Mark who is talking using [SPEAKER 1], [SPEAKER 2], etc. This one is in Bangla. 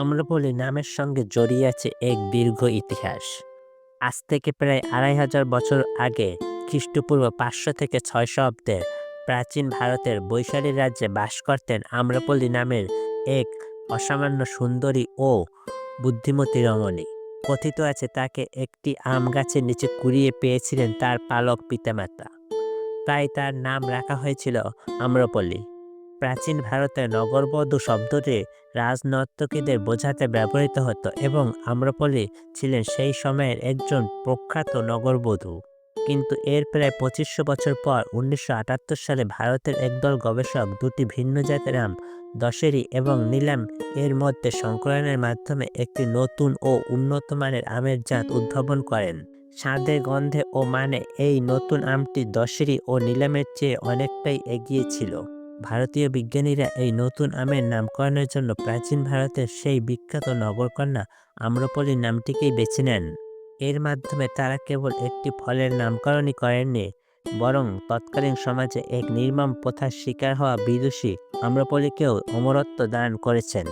[SPEAKER 1] আম্রপলি নামের সঙ্গে জড়িয়ে আছে এক দীর্ঘ ইতিহাস। আজ থেকে প্রায় আড়াই হাজার বছর আগে খ্রিস্টপূর্ব পাঁচশো থেকে ছয়শো অব্দে প্রাচীন ভারতের বৈশালী রাজ্যে বাস করতেন আম্রপলি নামের এক অসামান্য সুন্দরী ও বুদ্ধিমতী রমণী। কথিত আছে তাকে একটি আম গাছের নিচে কুড়িয়ে পেয়েছিলেন তার পালক পিতামাতা। তাই তার নাম রাখা হয়েছিল আম্রপল্লী প্রাচীন ভারতে নগরবধূ শব্দটি রাজনর্তকীদের বোঝাতে ব্যবহৃত হতো এবং আম্রপলি ছিলেন সেই সময়ের একজন প্রখ্যাত নগরবধূ। কিন্তু এর প্রায় পঁচিশশো বছর পর উনিশশো আটাত্তর সালে ভারতের একদল গবেষক দুটি ভিন্ন জাতের আম, দশেরি এবং নিলাম এর মধ্যে সংকলনের মাধ্যমে একটি নতুন ও উন্নত মানের আমের জাত উদ্ভাবন করেন। স্বাদে গন্ধে ও মানে এই নতুন আমটি দশেরি ও নিলামের চেয়ে অনেকটাই এগিয়ে ছিল। ভারতীয় বিজ্ঞানীরা এই নতুন আমের নামকরণের জন্য প্রাচীন ভারতের সেই বিখ্যাত নগরকন্যা আম্রপলি নামটিকেই বেছে নেন। এর মাধ্যমে তারা কেবল একটি ফলের নামকরণই করেননি, বরং তৎকালীন সমাজে এক নির্মম প্রথার শিকার হওয়া বিদুষী আম্রপলিকেও অমরত্ব দান করেছেন।